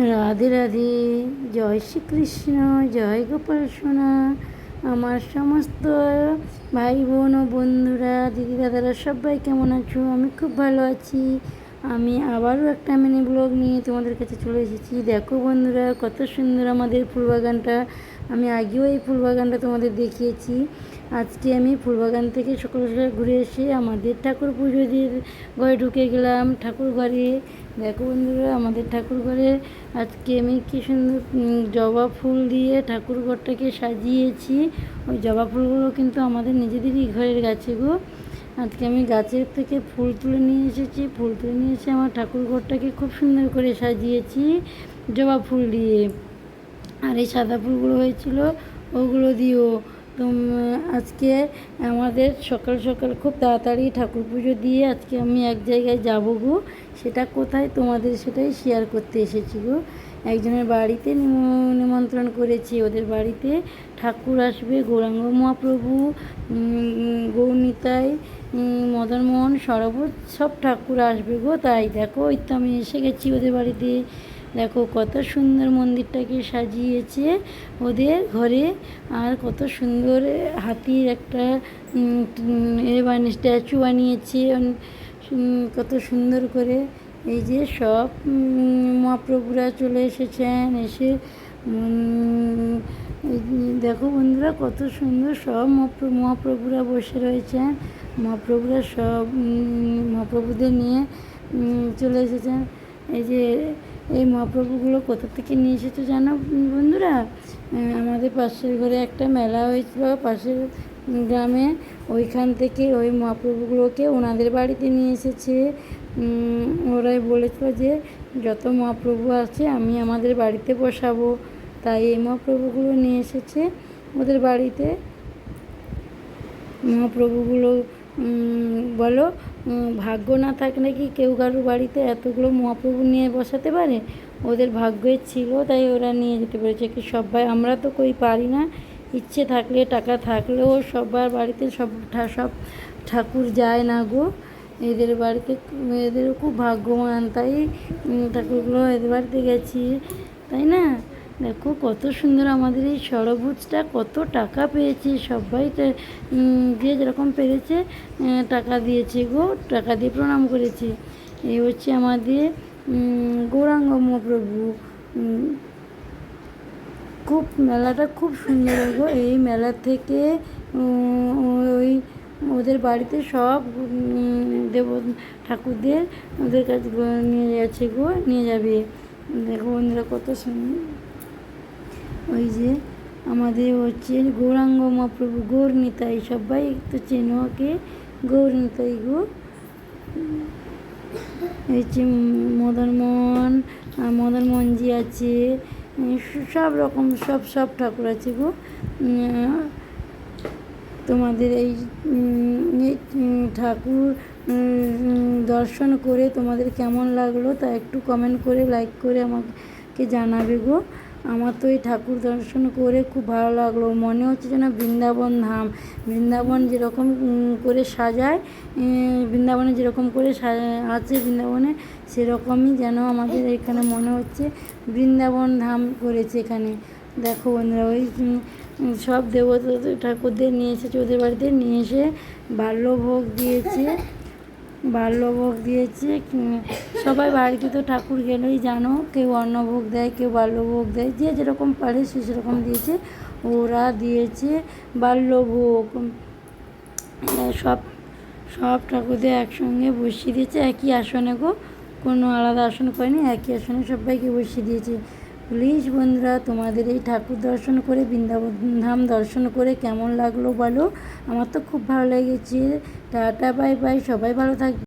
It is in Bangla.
রাধে রাধে, জয় শ্রীকৃষ্ণ, জয় গোপাল সোনা আমার সমস্ত ভাই বোন ও বন্ধুরা, দিদি দাদারা সবাই কেমন আছো? আমি খুব ভালো আছি। আমি আবারও একটা মিনি ব্লগ নিয়ে তোমাদের কাছে চলে এসেছি। দেখো বন্ধুরা, কত সুন্দর আমাদের ফুলবাগানটা। আমি আগেও এই ফুলবাগানটা তোমাদের দেখিয়েছি। আজকে আমি ফুলবাগান থেকে সকাল সকাল ঘুরে এসে আমাদের ঠাকুর পুজো ঘরে ঢুকে গেলাম ঠাকুর ঘরে। দেখো বন্ধুরা, আমাদের ঠাকুর ঘরে আজকে আমি কি সুন্দর জবা ফুল দিয়ে ঠাকুর ঘরটাকে সাজিয়েছি। ওই জবা ফুলগুলো কিন্তু আমাদের নিজেদেরই ঘরের গাছে গো। আজকে আমি গাছের থেকে ফুল তুলে নিয়ে এসেছি। ফুল তুলে নিয়ে এসে আমার ঠাকুর ঘরটাকে খুব সুন্দর করে সাজিয়েছি, জবা ফুল দিয়ে। আর এই সাদা ফুলগুলো হয়েছিল, ওগুলো দিও তো আজকে আমাদের সকাল সকাল খুব তাড়াতাড়ি ঠাকুর পুজো দিয়ে আজকে আমি এক জায়গায় যাব গো। সেটা কোথায় তোমাদের সেটাই শেয়ার করতে এসেছি গো। একজনের বাড়িতে নিম- নিমন্ত্রণ করেছি, ওদের বাড়িতে ঠাকুর আসবে গৌরাঙ্গ মহাপ্রভু উম, মদনমোহন সরবত সব ঠাকুর আসবে গো। তাই দেখো ওই তো আমি এসে গেছি ওদের বাড়িতে। দেখো কত সুন্দর মন্দিরটাকে সাজিয়েছে ওদের ঘরে। আর কত সুন্দর হাতির একটা এ বানিয়ে স্ট্যাচু বানিয়েছে। কত সুন্দর করে এই যে সব মহাপ্রভুরা চলে এসেছেন, এসে দেখো বন্ধুরা কত সুন্দর সব মহাপ্রভু মহাপ্রভুরা বসে রয়েছেন, মহাপ্রভুরা সব মহাপ্রভুদের নিয়ে চলে এসেছেন। এই যে, এই মহাপ্রভুগুলো কোথা থেকে নিয়ে এসেছে জানো বন্ধুরা? আমাদের পাশের ঘরে একটা মেলা হয়েছিল, পাশের গ্রামে ওইখান থেকে ওই মহাপ্রভুগুলোকে ওনাদের বাড়িতে নিয়ে এসেছে। ওরাই বলেছিল যে, যত মহাপ্রভু আছে, আমি আমাদের বাড়িতে বসাবো। তাই এই মহাপ্রভুগুলো নিয়ে এসেছে ওদের বাড়িতে। মহাপ্রভুগুলো বলো ভাগ্য না থাকলে কি কেউ কারোর বাড়িতে এতগুলো মহাপ্রভু নিয়ে বসাতে পারে? ওদের ভাগ্যে ছিল, তাই ওরা নিয়ে যেতে পেরেছে। কি সবাই, আমরা তো কই পারি না। ইচ্ছে থাকলে, টাকা থাকলেও সবার বাড়িতে সব সব ঠাকুর যায় না গো। এদের বাড়িতে এদেরও খুব ভাগ্যবান, তাই ঠাকুরগুলো এদের বাড়িতে গেছি, তাই না? দেখো কত সুন্দর আমাদের এই সরভুজটা কত টাকা পেয়েছে, সবাই যে যেরকম পেরেছে টাকা দিয়েছে গো, টাকা দিয়ে প্রণাম করেছে। এই হচ্ছে আমাদের গৌরাঙ্গ মহাপ্রভু খুব মেলাটা খুব সুন্দর গো এই মেলা থেকে ওই ওদের বাড়িতে সব দেব ঠাকুরদের ওদের কাছে নিয়ে যাচ্ছে গো নিয়ে যাবে। দেখো বন্ধুরা কত সুন্দর। ওই যে আমাদের হচ্ছে গৌরাঙ্গ মহাপ্রভু গৌর নিতাই সবাই তো চেনো ওকে গৌর নিতাই গো। এই হচ্ছে মদনমোহন আহ, মদনমোহনজি আছে। সব রকম সব সব ঠাকুর আছে গো। তোমাদের এই, ঠাকুর দর্শন করে তোমাদের কেমন লাগল তা একটু কমেন্ট করে লাইক করে আমাকে জানাবে গো। আমার তো এই ঠাকুর দর্শন করে খুব ভালো লাগল। মনে হচ্ছে যেন বৃন্দাবন ধাম। বৃন্দাবন যেরকম করে সাজায় বৃন্দাবনে যেরকম করে আছে বৃন্দাবনে, সেরকমই যেন আমাদের এখানে মনে হচ্ছে বৃন্দাবন ধাম করেছে এখানে। দেখো বন্ধুরা, ওই সব দেবতা ঠাকুরদের নিয়ে এসেছে, ওদের বাড়িতে নিয়ে এসে বাল্যভোগ দিয়েছে। বাল্যভোগ দিয়েছে সবাই বাড়িতে তো ঠাকুর গেলেই জানো, কেউ অন্নভোগ দেয়, কেউ বাল্যভোগ দেয়, যে যেরকম পারে সে সেরকম দিয়েছে, ওরা দিয়েছে বাল্যভোগ। সব সব ঠাকুরদের একসঙ্গে বসিয়ে দিয়েছে, একই আসনে গো, কোনো আলাদা আসন করেনি একই আসনে সবাইকে বসিয়ে দিয়েছে। প্লিজ বন্ধুরা, তোমাদের এই ঠাকুর দর্শন করে বৃন্দাবন ধাম দর্শন করে কেমন লাগল বলো? আমার তো খুব ভালো লেগেছে। টাটা বাই বাই সবাই ভালো থাকবে।